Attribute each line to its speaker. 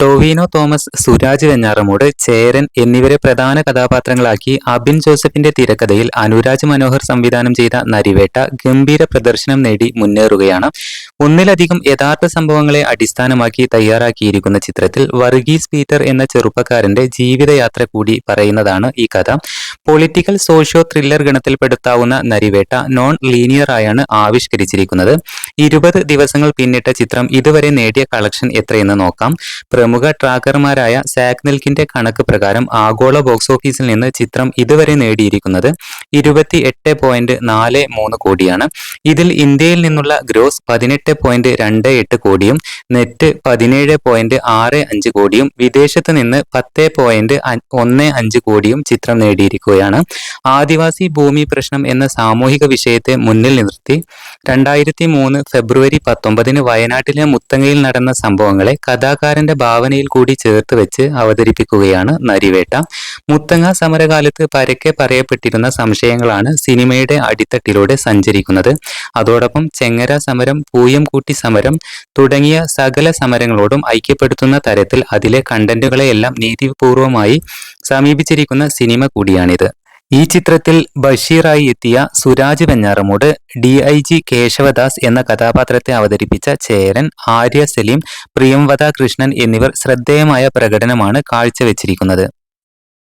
Speaker 1: Tovino Thomas Suraj Venjaramoodu Cheran എന്നിവരെ പ്രധാന കഥാപാത്രങ്ങളാക്കി അബിൻ ജോസഫിന്റെ തിരക്കഥയിൽ അനുരാജ് മനോഹർ സംവിധാനം ചെയ്ത നരിവേട്ട ഗംഭീര പ്രദർശനം നേടി മുന്നേറുകയാണ്. ഒന്നിലധികം യഥാർത്ഥ സംഭവങ്ങളെ അടിസ്ഥാനമാക്കി തയ്യാറാക്കിയിരിക്കുന്ന ചിത്രത്തിൽ വർഗീസ് പീറ്റർ എന്ന ചെറുപ്പക്കാരന്റെ ജീവിതയാത്ര കൂടി പറയുന്നതാണ് ഈ കഥ. പൊളിറ്റിക്കൽ സോഷ്യോ ത്രില്ലർ ഗണത്തിൽപ്പെടുത്താവുന്ന നരിവേട്ട നോൺ ലീനിയർ ആയാണ് ആവിഷ്കരിച്ചിരിക്കുന്നത്. ഇരുപത് ദിവസങ്ങൾ പിന്നിട്ട ചിത്രം ഇതുവരെ നേടിയ കളക്ഷൻ എത്രയെന്ന് നോക്കാം. പ്രമുഖ ട്രാക്കർമാരായ സാക്നെൽക്കിന്റെ കണക്ക് പ്രകാരം ആഗോള ബോക്സ് ഓഫീസിൽ നിന്ന് ചിത്രം ഇതുവരെ നേടിയിരിക്കുന്നത് ഇരുപത്തി എട്ട് പോയിന്റ് നാല് മൂന്ന് കോടിയാണ്. ഇതിൽ ഇന്ത്യയിൽ നിന്നുള്ള ഗ്രോസ് പതിനെട്ട് പോയിന്റ് രണ്ട് എട്ട് കോടിയും നെറ്റ് പതിനേഴ് പോയിന്റ് ആറ് അഞ്ച് കോടിയും വിദേശത്ത് നിന്ന് പത്ത് പോയിന്റ് ഒന്ന് അഞ്ച് കോടിയും ചിത്രം നേടിയിരിക്കുകയാണ്. ആദിവാസി ഭൂമി പ്രശ്നം എന്ന സാമൂഹിക വിഷയത്തെ മുന്നിൽ നിർത്തി. രണ്ടായിരത്തി മൂന്ന് ഫെബ്രുവരി പത്തൊമ്പതിന് വയനാട്ടിലെ മുത്തങ്ങയിൽ നടന്ന സംഭവങ്ങളെ കഥാകാരന്റെ ഭാവനയിൽ കൂടി ചേർത്ത് വെച്ച് അവതരിപ്പിക്കുകയാണ് നരിവേട്ട. മുത്തങ്ങ സമരകാലത്ത് പരക്കെ പറയപ്പെട്ടിരുന്ന സംശയങ്ങളാണ് സിനിമയുടെ അടിത്തട്ടിലൂടെ സഞ്ചരിക്കുന്നത്. അതോടൊപ്പം ചെങ്ങര സമരം പൂയംകൂട്ടി സമരം തുടങ്ങിയ സകല സമരങ്ങളോടും ഐക്യപ്പെടുത്തുന്ന തരത്തിൽ അതിലെ കണ്ടന്റുകളെയെല്ലാം നീതിപൂർവമായി സമീപിച്ചിരിക്കുന്ന സിനിമ കൂടിയാണിത്. ഈ ചിത്രത്തിൽ ബഷീറായി എത്തിയ Suraj Venjaramoodu D I G Keshavadas എന്ന കഥാപാത്രത്തെ അവതരിപ്പിച്ച ചേരൻ ആര്യ സലീം പ്രിയംവദ കൃഷ്ണൻ എന്നിവർ ശ്രദ്ധേയമായ പ്രകടനമാണ് കാഴ്ചവെച്ചിരിക്കുന്നത്.